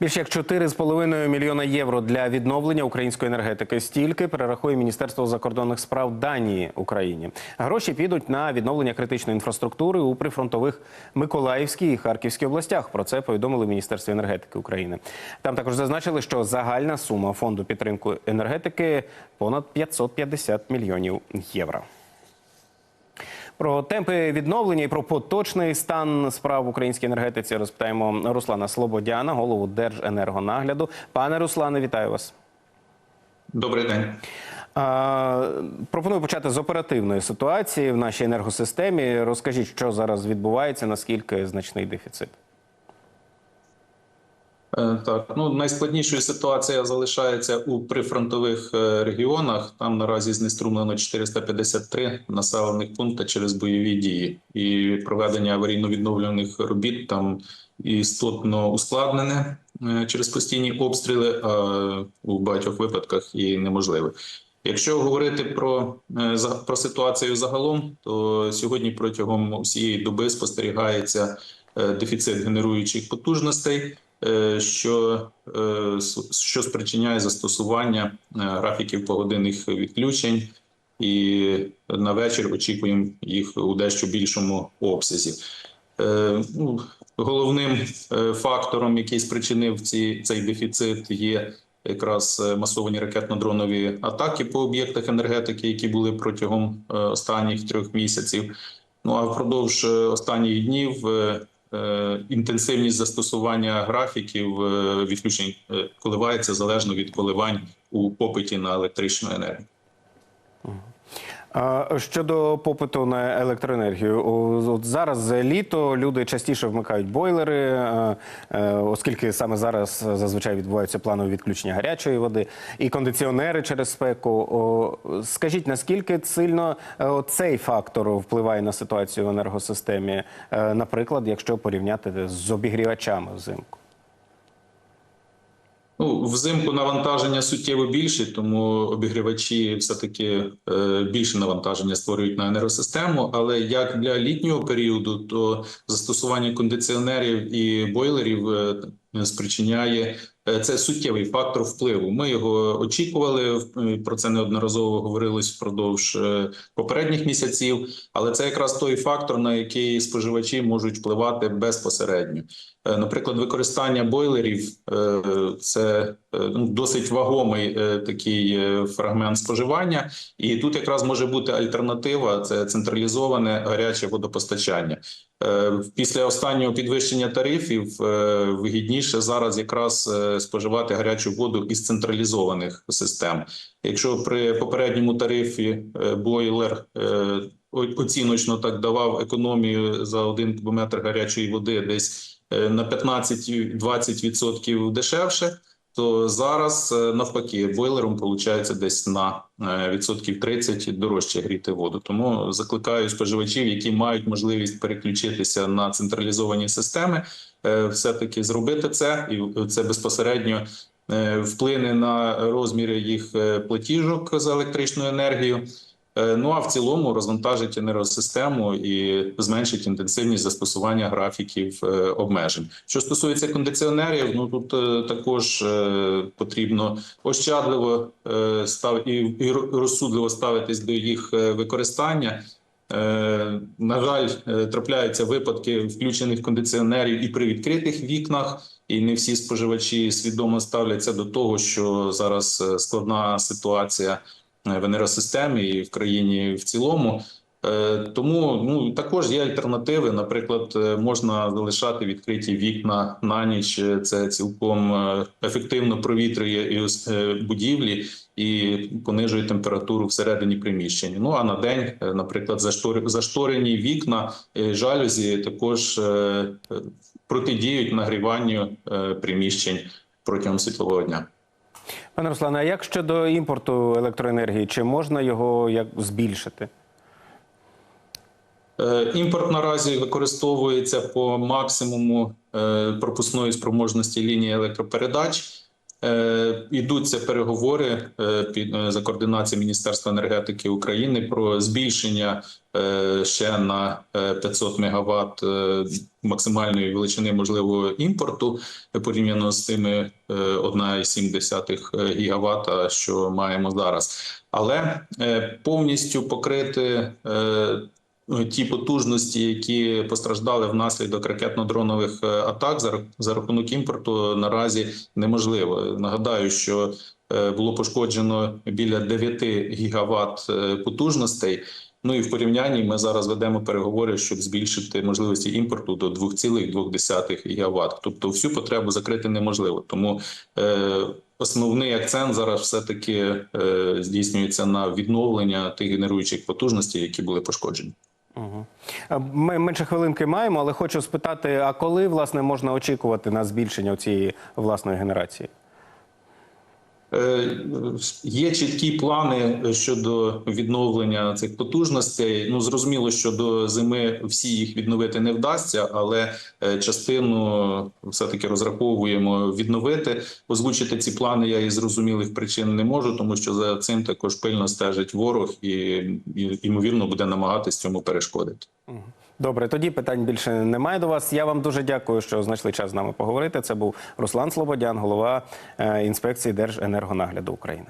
Більше як 4,5 мільйона євро для відновлення української енергетики. Стільки перерахує Міністерство закордонних справ Данії Україні. Гроші підуть на відновлення критичної інфраструктури у прифронтових Миколаївській і Харківській областях. Про це повідомили в Міністерстві енергетики України. Там також зазначили, що загальна сума фонду підтримки енергетики понад 550 мільйонів євро. Про темпи відновлення і про поточний стан справ в українській енергетиці розпитаємо Руслана Слободяна, голову Держенергонагляду. Пане Руслане, вітаю вас. Добрий день. Пропоную почати з оперативної ситуації в нашій енергосистемі. Розкажіть, що зараз відбувається, наскільки значний дефіцит. Е, Так, ну найскладнішою ситуація залишається у прифронтових е, регіонах. Там наразі знеструмлено 453 населених пункти через бойові дії, і проведення аварійно-відновлюваних робіт там істотно ускладнене е, через постійні обстріли, а у багатьох випадках і неможливе. Якщо говорити про, про ситуацію загалом, то сьогодні протягом усієї доби спостерігається дефіцит генеруючих потужностей. Е, що, е, що спричиняє застосування е, графіків погодинних відключень, і на вечір очікуємо їх у дещо більшому обсязі. Ну, Головним фактором, який спричинив ці, цей дефіцит, є якраз масовані ракетно-дронові атаки по об'єктах енергетики, які були протягом останніх трьох місяців. Ну а впродовж останніх днів інтенсивність застосування графіків е, відключень е, коливається залежно від коливань у попиті на електричну енергію. Щодо попиту на електроенергію, от зараз літо люди частіше вмикають бойлери, е, е, оскільки саме зараз зазвичай відбуваються планові відключення гарячої води і кондиціонери через спеку. Скажіть, наскільки сильно е, цей фактор впливає на ситуацію в енергосистемі, наприклад, якщо порівняти з обігрівачами взимку? Ну, взимку навантаження суттєво більше, тому обігрівачі все-таки е, більше навантаження створюють на енергосистему. Але як для літнього періоду, то застосування кондиціонерів і бойлерів е, спричиняє е, це суттєвий фактор впливу. Ми його очікували. Про це неодноразово говорилось впродовж е, попередніх місяців. Але це якраз той фактор, на який споживачі можуть впливати безпосередньо. Е, Наприклад, використання бойлерів це ну, досить вагомий такий фрагмент споживання, і тут якраз може бути альтернатива: це централізоване гаряче водопостачання. Е, Після останнього підвищення тарифів е, вигідніше зараз якраз е, споживати гарячу воду із централізованих систем. Якщо при попередньому тарифі бойлер оціночно так давав економію за один кубометр гарячої води десь на 15-20% дешевше, то зараз е, навпаки бойлером виходить десь на е, відсотків 30 дорожче гріти воду. Тому закликаю споживачів, які мають можливість переключитися на централізовані системи, е, все-таки зробити це, і це безпосередньо вплине на розміри їх платіжок за електричну енергію. Е, Ну а в цілому розвантажить енергосистему і зменшить інтенсивність застосування графіків е, обмежень. Що стосується кондиціонерів, ну тут е, також потрібно ощадливо став і, розсудливо ставитись до їх використання. На жаль, трапляються випадки включених кондиціонерів і при відкритих вікнах, і не всі споживачі свідомо ставляться до того, що зараз складна ситуація в енергосистемі і в країні в цілому. Е, Тому ну також є альтернативи. Наприклад, е, можна залишати відкриті вікна на ніч. Е, Це цілком е, ефективно провітрює е, будівлі і понижує температуру всередині приміщення. Ну а на день, е, наприклад, зашторені вікна, е, жалюзі також е, е, протидіють нагріванню е, приміщень протягом світлового дня. Пане Руслане, а як щодо імпорту електроенергії? Чи можна його як збільшити? Е, Імпорт наразі використовується по максимуму е, пропускної спроможності лінії електропередач. Е, Ідуться переговори е, під е, за координацією Міністерства енергетики України про збільшення ще на е, 500 мегаватт максимальної величини можливого імпорту порівняно з тими е, 1,7 гігаватта, що маємо зараз. Але повністю покрити ті потужності, які постраждали внаслідок ракетно-дронових е, атак за, рахунок імпорту, наразі неможливо. Нагадаю, що е, було пошкоджено біля 9 гігават е, потужностей. Ну і в порівнянні ми зараз ведемо переговори, щоб збільшити можливості імпорту до 2,2 гігават. Тобто всю потребу закрити неможливо. Тому е, основний акцент зараз все таки е, здійснюється на відновлення тих генеруючих потужностей, які були пошкоджені. Угу. Ми менше хвилинки маємо, але хочу спитати: а коли власне можна очікувати на збільшення цієї власної генерації? Е, Є чіткі плани щодо відновлення цих потужностей. Ну зрозуміло, що до зими всі їх відновити не вдасться, але е, частину все таки розраховуємо відновити. Озвучити ці плани я із зрозумілих причин не можу, тому що за цим також пильно стежить ворог і, і ймовірно буде намагатись цьому перешкодити. Добре, тоді питань більше немає до вас. Я вам дуже дякую, що знайшли час з нами поговорити. Це був Руслан Слободян, голова е, інспекції Держенергонагляду України.